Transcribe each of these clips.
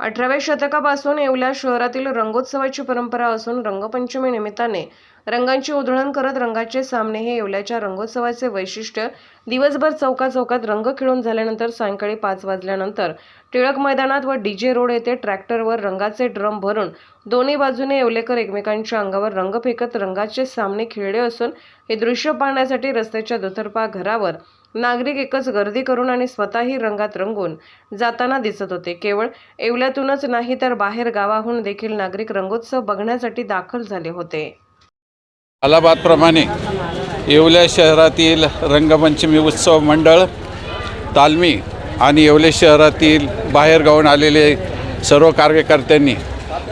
अठराव्या शतकापासून येवला शहरातील रंगोत्सवाची परंपरा असून रंगपंचमी निमित्ताने रंगांची उधळण करत रंगाचे सामने हे येवल्याच्या रंगोत्सवाचे वैशिष्ट्य. दिवसभर चौका चौकात रंग खेळून झाल्यानंतर सायंकाळी पाच वाजल्यानंतर टिळक मैदानात व डीजे रोड येथे ट्रॅक्टरवर रंगाचे ड्रम भरून दोन्ही बाजूने येवलेकर एकमेकांच्या अंगावर रंग फेकत रंगाचे सामने खेळले असून हे दृश्य पाहण्यासाठी रस्त्याच्या दुतर्फा घरावर नागरिक एकच गर्दी करून आणि स्वतःही रंगात रंगून जाताना दिसत होते. केवळ येवल्यातूनच नाही तर बाहेर गावाहून देखील नागरिक रंगोत्सव बघण्यासाठी दाखल झाले होते. अलाहाबादप्रमाणे येवल्या शहरातील रंगपंचमी उत्सव मंडळ तालमी आणि येवले शहरातील बाहेरगावून आलेले सर्व कार्यकर्त्यांनी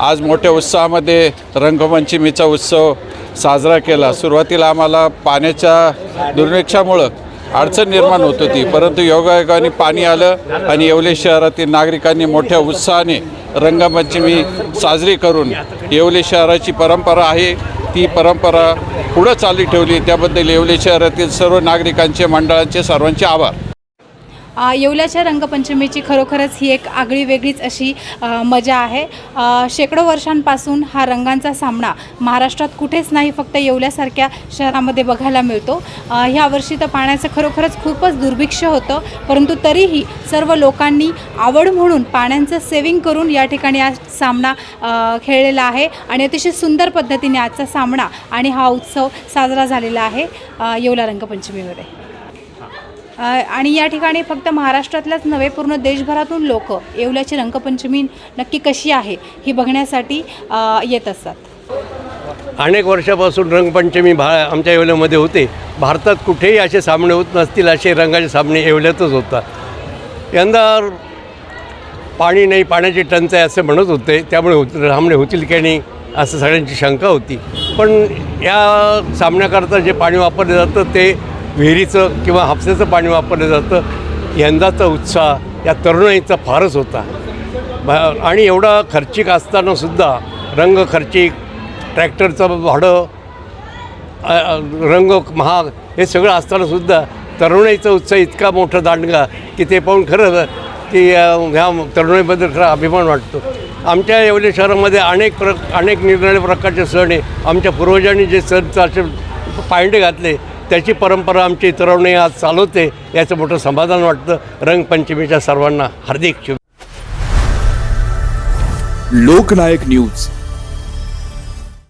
आज मोठ्या उत्साहामध्ये रंगपंचमीचा उत्सव साजरा केला. सुरुवातीला आम्हाला पाण्याच्या दुर्भिक्षामुळं अडचण निर्माण होत होती. परंतु योगायोगाने पाणी आलं आणि येवले शहरातील नागरिकांनी मोठ्या उत्साहाने रंगपंचमी साजरी करून येवले शहराची परंपरा आहे. ती परंपरा पुढं चालू ठेवली. त्याबद्दल येवले शहरातील सर्व नागरिकांचे मंडळांचे सर्वांचे आभार. येवल्याच्या रंगपंचमीची खरोखरच ही एक आगळी वेगळीच अशी मजा आहे. शेकडो वर्षांपासून हा रंगांचा सामना महाराष्ट्रात कुठेच नाही फक्त येवल्यासारख्या शहरामध्ये बघायला मिळतो. ह्या वर्षी तर पाण्याचं खरोखरच खूपच दुर्भिक्ष होतं परंतु तरीही सर्व लोकांनी आवड म्हणून पाण्याचं सेविंग करून या ठिकाणी आज सामना खेळलेला आहे आणि अतिशय सुंदर पद्धतीने आजचा सामना आणि हा उत्सव साजरा झालेला आहे येवला रंगपंचमीमध्ये. आणि या ठिकाणी फक्त महाराष्ट्रातल्याच नव्हे पूर्ण देशभरातून लोक येवल्याची रंगपंचमी नक्की कशी आहे ही बघण्यासाठी येत असतात. अनेक वर्षापासून रंगपंचमी भा आमच्या येवल्यामध्ये होते. भारतात कुठेही असे सामने होत नसतील असे रंगाचे सामने येवल्यातच होतात. यंदा पाणी नाही पाण्याची टंचाई असे म्हणत होते. त्यामुळे होत सामने होतील की नाही असं सगळ्यांची शंका होती. पण या सामन्याकरता जे पाणी वापरलं जातं ते विहिरीचं किंवा हापसाचं पाणी वापरलं जातं. यंदाचा उत्साह या तरुणाईचा फारच होता. आणि एवढा खर्चिक असतानासुद्धा रंग खर्चिक ट्रॅक्टरचं भाडं रंग महाग हे सगळं असतानासुद्धा तरुणाईचा उत्साह इतका मोठा दांडगा की ते पाहून खरं की ह्या तरुणाईबद्दल खरा अभिमान वाटतो. आमच्या येवले शहरामध्ये अनेक प्र अनेक निरनिराळ्या प्रकारचे सण आहे. आमच्या पूर्वजांनी जे सण असे पायंडे घातले त्याची परंपरा आमची इतरवणे आज चालवते याचं मोठं समाधान वाटतं. रंगपंचमीच्या सर्वांना हार्दिक शुभ लोकनायक न्यूज.